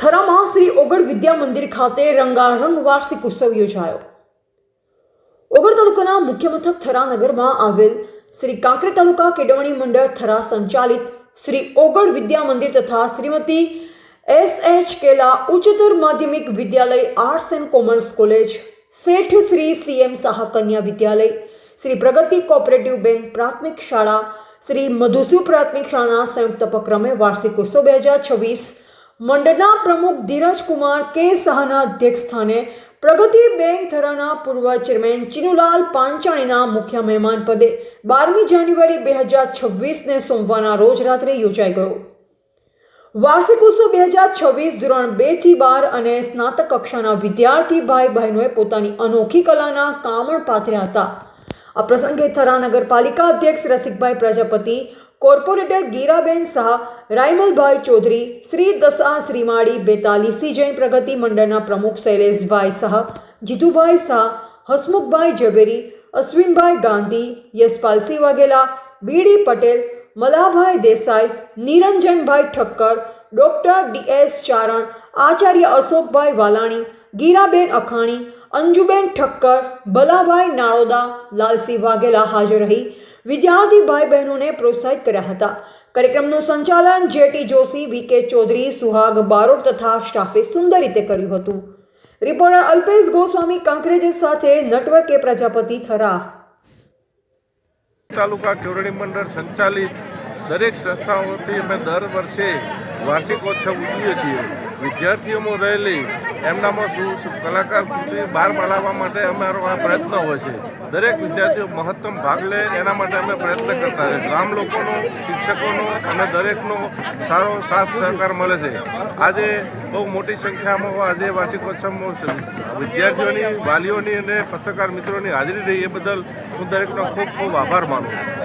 થરામાં શ્રી ઓગળ વિદ્યા મંદિર ખાતે રંગારંગ વાર્ષિક ઉત્સવ યોજાયો. ઓગળ તાલુકાના મુખ્ય મથક થરા નગરમાં આવેલ શ્રી કાંકરે તાલુકા કેળવણી મંડળ થરા સંચાલિત શ્રી ઓગળ વિદ્યા મંદિર તથા શ્રીમતી એસ એચ કેલા ઉચ્ચતર માધ્યમિક વિદ્યાલય arts and commerce college Sheth Shri C M Saha કન્યા વિદ્યાલય, શ્રી પ્રગતિ કોઓપરેટિવ બેંક પ્રાથમિક શાળા, શ્રી મધુસુ પ્રાથમિક શાળાના સંયુક્ત ઉપક્રમે વાર્ષિક ઉત્સવ બે હજાર છવ્વીસ મંડળના પ્રમુખ ધીરજ કુમાર કે શાહના અધ્યક્ષ સ્થાને પ્રગતિ બેંક ધરાના પૂર્વ ચેરમેન ચિનુલાલ પાંચાણીના મુખ્ય મહેમાન પદે બારમી જાન્યુઆરી બે હજાર છવ્વીસને સોમવારના રોજ રાત્રે યોજાઈ ગયો. વાર્ષિક ઉત્સવ બે હજાર છવ્વીસ ધોરણ બેથી બાર અને સ્નાતક કક્ષાના વિદ્યાર્થી ભાઈ બહેનોએ પોતાની અનોખી કલાના કામણ પાથર્યા હતા. આ પ્રસંગે થરા નગરપાલિકા અધ્યક્ષ રસિકભાઈ પ્રજાપતિ કોર્પોરેટર ગીરાબેન શાહ, રાયમલભાઈ ચૌધરી, શ્રી દસા શ્રીમાળી બેતાલીસી જૈન પ્રગતિ મંડળના પ્રમુખ Shaileshbhai Shah, Jitubhai Shah, Hasmukhbhai Zaveri, Ashwinbhai Gandhi Yashpalsinh Vaghela B D Patel, Malabhai Desai, Niranjanbhai Thakkar, doctor D S Charan, Acharya અશોકભાઈ વાલાણી, ગીરાબેન અખાણી, અંજુબેન ઠક્કર, ભલાભાઈ નાળોદા, લાલસિંહ વાઘેલા હાજર રહી. વિદ્યાર્થી ભાઈ બહેનોને પ્રોત્સાહિત કર્યા હતા. કાર્યક્રમનું સંચાલન J T Joshi V K Chaudhary, Suhag Barot તથા સ્ટાફે સુંદર રીતે કર્યું હતું. રિપોર્ટર અલ્પેશ ગોસ્વામી કાંકરેજ સાથે નટવર કે પ્રજાપતિ થરા. તાલુકા કેવરણી મંડળ સંચાલિત દરેક સંસ્થાઓથી અમે દર વર્ષે વાર્ષિકોત્સવ ઉજવીએ છીએ. વિદ્યાર્થીઓમાં રહેલી એમનામાં શું કલાકાર કૃતિ બહાર પાડવા માટે અમારો આ પ્રયત્ન હોય છે. દરેક વિદ્યાર્થીઓ મહત્તમ ભાગ લે એના માટે અમે પ્રયત્ન કરતા રહે ગામ લોકોનો, શિક્ષકોનો અને દરેકનો સારો સાથ સહકાર મળે છે. આજે બહુ મોટી સંખ્યામાં આજે વાર્ષિકોત્સવમાં વિદ્યાર્થીઓની, વાલીઓની અને પત્રકાર મિત્રોની હાજરી રહી એ બદલ હું દરેકનો ખૂબ ખૂબ આભાર માનું છું.